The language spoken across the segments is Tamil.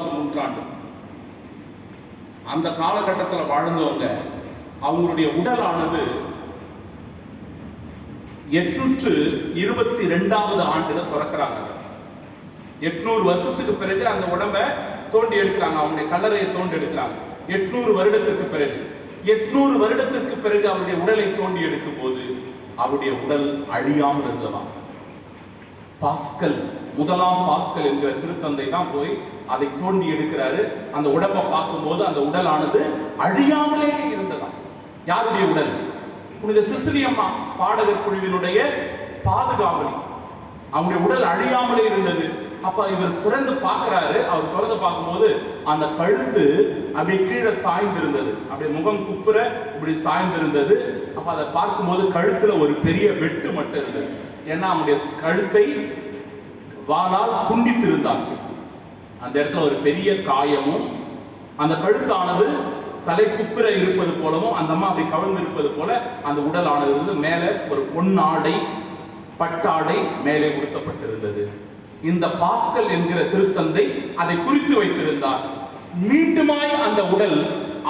நூற்றாண்டு. அந்த காலகட்டத்தில் வாழ்ந்தவங்க அவங்களுடைய உடலானது எட்நூற்று இருபத்தி ரெண்டாவது ஆண்டுல பிறக்கிறாங்க. எட்நூறு வருஷத்துக்கு பிறகு அந்த உடம்ப தோண்டி எடுக்கிறாங்க. அவங்களுடைய கல்லறையை தோண்டி எடுக்கிறாங்க. எட்நூறு வருடத்திற்கு பிறகு. எட்நூறு வருடத்திற்கு பிறகு அவருடைய உடலை தோண்டி எடுக்கும் போது அவருடைய உடல் அழியாமல் இருந்ததாம் பாஸ்கல் முதலாம் பாஸ்கல் என்கிற திருத்தந்தை தான் போய் அதை தோண்டி எடுக்கிறாரு. அந்த உடம்பை பார்க்கும்போது அந்த உடலானது அழியாமலே இருந்ததாம். யாருடைய உடல்? புனித சிசிலியம்மா பாடகர் குழுவினுடைய பாதுகாவலி. அவங்களுடைய உடல் அழியாமலே இருந்தது. அப்ப இவர் திறந்து பார்க்கிறாரு. அவர் திறந்து பார்க்கும்போது அந்த கழுத்து அப்படியே கீழே சாய்ந்திருந்தது. அப்படியே முகம் குப்புற இப்படி சாய்ந்திருந்தது. அப்ப அதை பார்க்கும்போது கழுத்துல ஒரு பெரிய வெட்டு மட்டும் இருந்தது. ஏன்னா அவனுடைய கழுத்தை வாளால் துண்டித்திருந்தார்கள் அந்த இடத்துல ஒரு பெரிய காயமும் அந்த கழுத்தானது தலை குப்புற இருப்பது போலவும் அந்த அம்மா அப்படி கவிழ்ந்து இருப்பது போல அந்த உடலானது வந்து மேலே ஒரு பொன்னாடை பட்டாடை மேலே உடுத்தப்பட்டிருந்தது. இந்த பாஸ்கல் என்கிற திருத்தந்தை அதை குறித்து வைத்திருந்தார். மீண்டுமாய் அந்த உடல்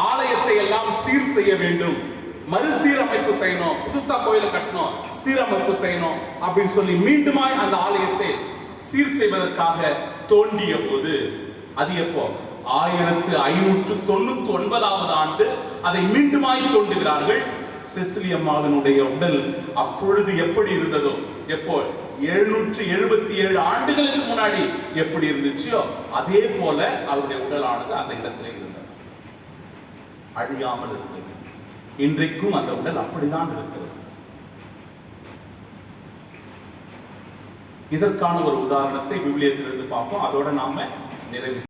ஆலயத்தை எல்லாம் சீர் செய்ய வேண்டும். மறுசீரமைப்பு செய்யணும். புதுசா கோயிலை கட்டணும். சீரமைப்பு செய்யணும். அப்படின்னு சொல்லி மீண்டுமாய் அந்த ஆலயத்தை சீர் செய்வதற்காக தோண்டிய போது அது எப்போ? ஆயிரத்து ஐநூற்று தொண்ணூத்தி ஒன்பதாவது ஆண்டு அதை மீண்டுமாய் தோண்டுகிறார்கள் செசிலியம்மாவினுடைய உடல். அப்பொழுது எப்படி இருந்ததோ? எப்போ? எழுநூற்று எழுபத்தி ஏழு ஆண்டுகளுக்கு முன்னாடி எப்படி இருந்துச்சோ அதே போல அவருடைய உடலானது அந்த இடத்துல இருந்தது. அழியாமல் இருந்தது. இன்றைக்கும் அந்த உடல் அப்படிதான் இருக்கிறது. இதற்கான ஒரு உதாரணத்தை விவிலியத்திலிருந்து பார்ப்போம். அதோட நாம நிறைவு